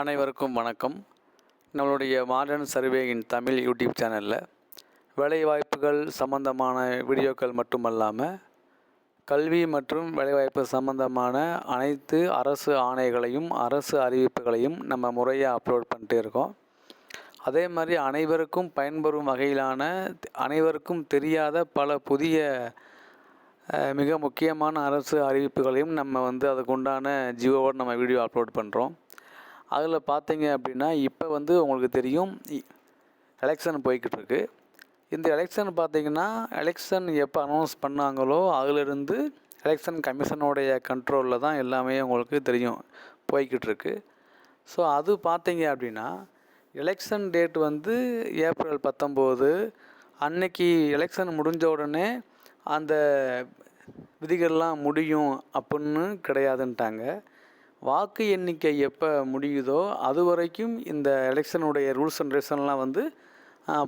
அனைவருக்கும் வணக்கம். நம்மளுடைய மாடர்ன் சர்வேயின் தமிழ் யூடியூப் சேனலில் வேலைவாய்ப்புகள் சம்பந்தமான வீடியோக்கள் மட்டுமல்லாமல் கல்வி மற்றும் வேலைவாய்ப்பு சம்பந்தமான அனைத்து அரசு ஆணைகளையும் அரசு அறிவிப்புகளையும் நம்ம முறையாக அப்லோட் பண்ணிட்டு இருக்கோம். அதே மாதிரி அனைவருக்கும் பயன்பெறும் வகையிலான அனைவருக்கும் தெரியாத பல புதிய மிக முக்கியமான அரசு அறிவிப்புகளையும் நம்ம வந்து அதுக்குண்டான ஜியோவோடு நம்ம வீடியோ அப்லோட் பண்ணுறோம் அதில் பார்த்தீங்க அப்படின்னா இப்போ வந்து உங்களுக்கு தெரியும் எலெக்ஷன் போய்கிட்டு இருக்கு இந்த எலெக்ஷன் பார்த்தீங்கன்னா எலெக்ஷன் எப்போ அனௌன்ஸ் பண்ணாங்களோ அதிலிருந்து எலெக்ஷன் கமிஷனுடைய கண்ட்ரோலில் தான் எல்லாமே உங்களுக்கு தெரியும் போய்கிட்டு இருக்கு ஸோ அது பார்த்தீங்க அப்படின்னா எலெக்ஷன் டேட் வந்து ஏப்ரல் பத்தொம்போது அன்னைக்கு எலெக்ஷன் முடிஞ்ச உடனே அந்த விதிகள்லாம் முடியும் அப்புடின்னு கிடையாதுன்ட்டாங்க. வாக்கு எண்ணிக்கை எப்போ முடியுதோ அது வரைக்கும் இந்த எலெக்ஷனுடைய ரூல்ஸ் அண்ட் ரெகுலேஷன்லாம் வந்து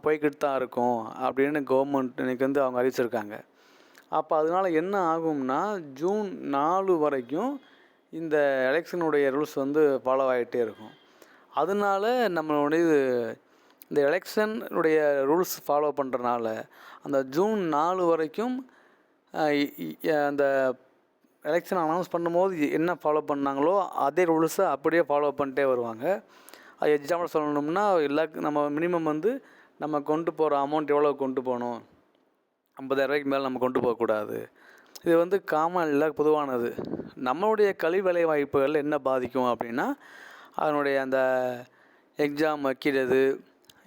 போய்கிட்டு தான் இருக்கும் அப்படின்னு கவர்மெண்ட் இன்னைக்கு வந்து அவங்க அறிவிச்சிருக்காங்க. அப்போ அதனால் என்ன ஆகும்னா ஜூன் நாலு வரைக்கும் இந்த எலெக்ஷனுடைய ரூல்ஸ் வந்து ஃபாலோ ஆகிட்டே இருக்கும். அதனால நம்மளுடைய இது இந்த எலெக்ஷனுடைய ரூல்ஸ் ஃபாலோ பண்ணுறனால அந்த ஜூன் நாலு வரைக்கும் அந்த எலெக்ஷன் அனௌன்ஸ் பண்ணும்போது என்ன ஃபாலோ பண்ணாங்களோ அதே ரூல்ஸை அப்படியே ஃபாலோ பண்ணிட்டே வருவாங்க. அது எக்ஸாம்பிள் சொல்லணும்னா எல்லா நம்ம மினிமம் வந்து நம்ம கொண்டு போகிற அமௌண்ட் எவ்வளோ கொண்டு போகணும்? ஐம்பதாயிரரூபாய்க்கு மேலே நம்ம கொண்டு போகக்கூடாது இது வந்து காமன் இல்லை பொதுவானது. நம்மளுடைய கல்வி வேலை வாய்ப்புகள் என்ன பாதிக்கும் அப்படின்னா அதனுடைய அந்த எக்ஸாம் வைக்கிறது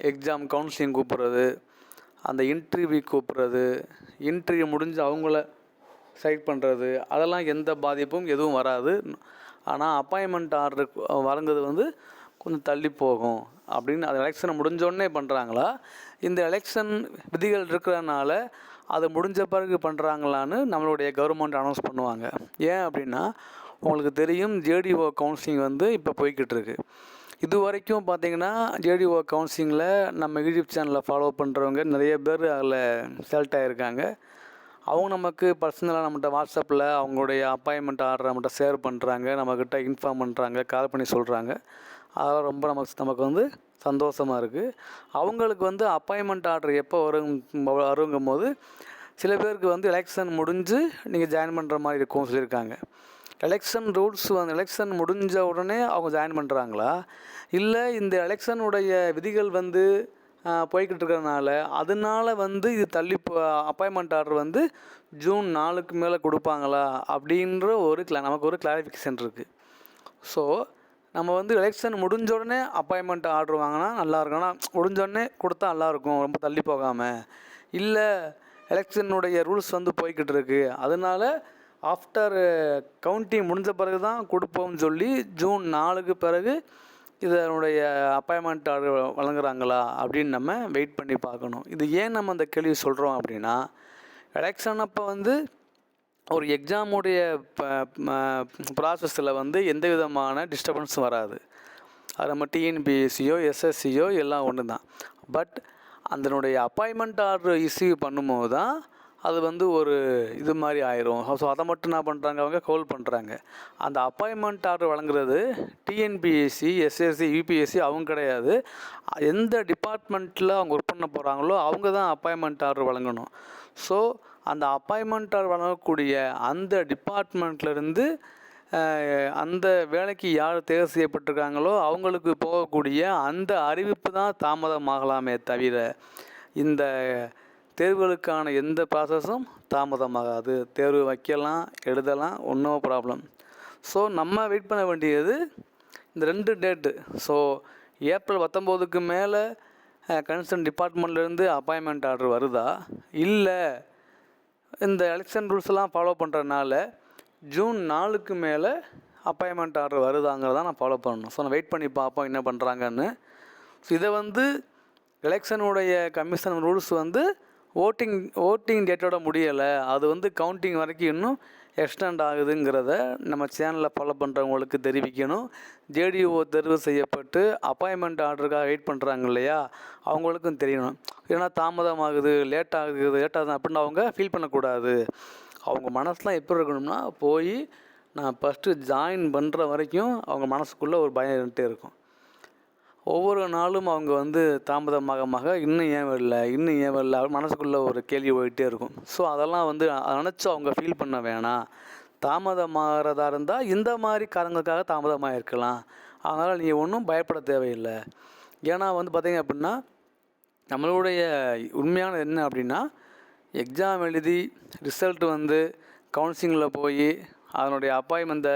எக்ஸாம் கவுன்சிலிங் கூப்பிட்றது அந்த இன்டர்வியூ கூப்பிட்றது இன்டர்வியூ முடிஞ்சு அவங்கள செலக்ட் பண்ணுறது அதெல்லாம் எந்த பாதிப்பும் எதுவும் வராது. ஆனால் அப்பாயின்மெண்ட் ஆர்டர் வழங்குறது வந்து கொஞ்சம் தள்ளி போகும். அப்படின்னு அது எலெக்ஷன் முடிஞ்சோடனே பண்ணுறாங்களா இந்த எலெக்ஷன் விதிகள் இருக்கிறனால அது முடிஞ்ச பிறகு பண்ணுறாங்களான்னு நம்மளுடைய கவர்மெண்ட் அனௌன்ஸ் பண்ணுவாங்க. ஏன் அப்படின்னா உங்களுக்கு தெரியும் ஜேடிஓ கவுன்சிலிங் வந்து இப்போ போய்கிட்டு இருக்கு இது வரைக்கும் பார்த்திங்கன்னா ஜேடிஓ கவுன்சிலிங்கில் நம்ம யூடியூப் சேனலில் ஃபாலோ பண்ணுறவங்க நிறைய பேர் அதில் செலக்ட் ஆகியிருக்காங்க அவங்க நமக்கு பர்சனலாக நம்மகிட்ட வாட்ஸ்அப்பில் அவங்களுடைய அப்பாயின்மெண்ட் ஆர்டர் நம்மகிட்ட ஷேர் பண்ணுறாங்க நம்மக்கிட்ட இன்ஃபார்ம் பண்ணுறாங்க கால் பண்ணி சொல்கிறாங்க அதெல்லாம் ரொம்ப நமக்கு நமக்கு வந்து சந்தோஷமாக இருக்குது அவங்களுக்கு வந்து அப்பாயின்மெண்ட் ஆர்டர் எப்போ வரும் வருங்கும் போது சில பேருக்கு வந்து எலெக்ஷன் முடிஞ்சு நீங்கள் ஜாயின் பண்ணுற மாதிரி இருக்கும் சொல்லியிருக்காங்க. எலெக்ஷன் ரூல்ஸ் வந்து எலெக்ஷன் முடிஞ்ச உடனே அவங்க ஜாயின் பண்ணுறாங்களா இல்லை இந்த எலெக்ஷனுடைய விதிகள் வந்து போய்கிட்டு இருக்கிறதுனால அதனால வந்து இது தள்ளி அப்பாயின்மெண்ட் ஆர்டர் வந்து ஜூன் நாலுக்கு மேலே கொடுப்பாங்களா அப்படின்ற ஒரு கிளா நமக்கு ஒரு கிளாரிஃபிகேஷன் இருக்குது ஸோ நம்ம வந்து எலெக்ஷன் முடிஞ்ச உடனே அப்பாயின்மெண்ட் ஆர்டர் வாங்கினா நல்லாயிருக்கும். ஆனால் முடிஞ்ச உடனே கொடுத்தா நல்லாயிருக்கும் ரொம்ப தள்ளி போகாமல் இல்லை எலெக்ஷனுடைய ரூல்ஸ் வந்து போய்கிட்டு இருக்கு அதனால ஆஃப்டர் கவுண்டிங் முடிஞ்ச பிறகு தான் கொடுப்போம்னு சொல்லி ஜூன் நாலுக்கு பிறகு இதனுடைய அப்பாயின்மெண்ட் ஆர்டர் வழங்குறாங்களா அப்படின்னு நம்ம வெயிட் பண்ணி பார்க்கணும். இது ஏன் நம்ம அந்த கேள்வி சொல்கிறோம் அப்படின்னா எலெக்ஷன் அப்போ வந்து ஒரு எக்ஸாமுடைய ப்ராசஸில் வந்து எந்த விதமான டிஸ்டர்பன்ஸும் வராது. அது நம்ம டிஎன்பிஎஸ்சியோ எஸ்எஸ்சியோ எல்லாம் ஒன்று தான் பட் அதனுடைய அப்பாயின்மெண்ட் ஆர்டர் இஸ்யூ பண்ணும்போது தான் அது வந்து ஒரு இது மாதிரி ஆயிரும். ஸோ அதை மட்டும் என்ன பண்ணுறாங்க அவங்க? கோல் பண்ணுறாங்க அந்த அப்பாயின்மெண்ட் ஆர்டர் வழங்குறது டிஎன்பிஎஸ்சி எஸ்எஸ்சி யூபிஎஸ்சி அவங்க கிடையாது. எந்த டிபார்ட்மெண்ட்டில் அவங்க ஒர்க் பண்ண போகிறாங்களோ அவங்க தான் அப்பாயின்மெண்ட் ஆர்டர் வழங்கணும். ஸோ அந்த அப்பாயின்மெண்ட் ஆர்டர் வழங்கக்கூடிய அந்த டிபார்ட்மெண்ட்லேருந்து அந்த வேலைக்கு யார் தேர்வு செய்யப்பட்டிருக்காங்களோ அவங்களுக்கு போகக்கூடிய அந்த அறிவிப்பு தான் தாமதமாகலாமே தவிர இந்த தேர்வுகளுக்கான எந்த ப்ராசஸும் தாமதமாகாது. தேர்வு வைக்கலாம் எழுதலாம் ஒன்றும் ப்ராப்ளம் ஸோ நம்ம வெயிட் பண்ண வேண்டியது இந்த ரெண்டு டேட்டு ஸோ ஏப்ரல் பத்தொம்போதுக்கு மேலே கன்சர்ன் டிபார்ட்மெண்ட்லேருந்து அப்பாயின்மெண்ட் ஆர்டர் வருதா? இல்லை இந்த எலெக்ஷன் ரூல்ஸ் எல்லாம் ஃபாலோ பண்ணுறதுனால ஜூன் நாலுக்கு மேலே அப்பாயின்மெண்ட் ஆர்டர் வருதாங்கிறத நான் ஃபாலோ பண்ணணும். ஸோ நான் வெயிட் பண்ணி பார்ப்போம் என்ன பண்ணுறாங்கன்னு ஸோ இதை வந்து எலெக்ஷனுடைய கமிஷன் ரூல்ஸ் வந்து ஓட்டிங் ஓட்டிங் டேட்டோட முடியலை. அது வந்து கவுண்டிங் வரைக்கும் இன்னும் எக்ஸ்டெண்ட் ஆகுதுங்கிறத நம்ம சேனலில் ஃபாலோ பண்ணுறவங்களுக்கு தெரிவிக்கணும். ஜேடிஓ தேர்வு செய்யப்பட்டு அப்பாயின்மெண்ட் ஆர்டருக்காக வெயிட் பண்ணுறாங்க இல்லையா? அவங்களுக்கும் தெரியணும். ஏன்னா தாமதமாகுது லேட் ஆகுது லேட் ஆகுது அப்படின்னு அவங்க ஃபீல் பண்ணக்கூடாது. அவங்க மனசுலாம் எப்படி இருக்கணும்னா போய் நான் ஃபஸ்ட்டு ஜாயின் பண்ணுற வரைக்கும் அவங்க மனசுக்குள்ளே ஒரு பயம் இருந்துகிட்டே இருக்கும். ஒவ்வொரு நாளும் அவங்க வந்து தாமதமாக இன்னும் ஏன் வரல இன்னும் ஏன் வரல அப்படின்னு மனசுக்குள்ளே ஒரு கேள்வி போயிட்டே இருக்கும். ஸோ அதெல்லாம் வந்து நினச்சி அவங்க ஃபீல் பண்ண வேணாம். தாமதமாகறதா இருந்தால் இந்த மாதிரி காரணங்களுக்காக தாமதமாக இருக்கலாம். அதனால் நீங்கள் ஒன்றும் பயப்பட தேவையில்லை. ஏன்னா வந்து பார்த்திங்க அப்படின்னா நம்மளுடைய உண்மையான என்ன அப்படின்னா எக்ஸாம் எழுதி ரிசல்ட் வந்து கவுன்சிலிங்கில் போய் அதனுடைய அப்பாயின்மெண்ட்டை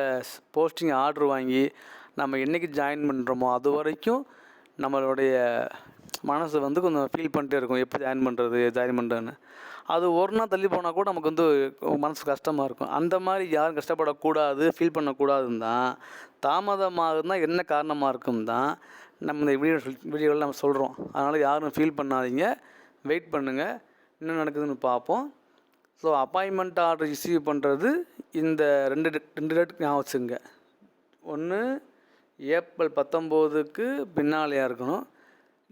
போஸ்டிங் ஆர்டர் வாங்கி நம்ம என்றைக்கு ஜாயின் பண்ணுறோமோ அது வரைக்கும் நம்மளுடைய மனசு வந்து கொஞ்சம் ஃபீல் பண்ணிட்டே இருக்கும். எப்போ ஜாயின் பண்ணுறது ஜாயின் பண்ணுறதுன்னு அது ஒரு நாள் தள்ளி போனால் கூட நமக்கு வந்து மனசு கஷ்டமாக இருக்கும். அந்த மாதிரி யாரும் கஷ்டப்படக்கூடாது ஃபீல் பண்ணக்கூடாதுன்னு தான் தாமதமாகுதுன்னா என்ன காரணமாக இருக்கும் தான் நம்ம இந்த வீடியோ வீடியோவில் நம்ம சொல்கிறோம் அதனால் யாரும் ஃபீல் பண்ணாதீங்க. வெயிட் பண்ணுங்கள் என்ன நடக்குதுன்னு பார்ப்போம். ஸோ அப்பாயின்மெண்ட் ஆர்டர் ரிசீவ் பண்ணுறது இந்த ரெண்டு ரெண்டு டேட் ஞாபகம் வச்சுங்க ஒன்று ஏப்ரல் பத்தொம்போதுக்கு பின்னாலேயா இருக்கணும்.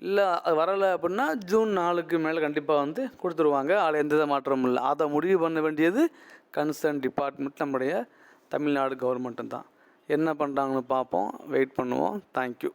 இல்லை அது வரலை அப்படின்னா ஜூன் நாலுக்கு மேலே கண்டிப்பாக வந்து கொடுத்துருவாங்க. அதில் எந்த வித மாற்றமும் இல்லை. அதை முடிவு பண்ண வேண்டியது கன்சர்ன் டிபார்ட்மெண்ட் நம்முடைய தமிழ்நாடு கவர்மெண்ட்டு தான். என்ன பண்ணுறாங்கன்னு பார்ப்போம். வெயிட் பண்ணுவோம். தேங்க்யூ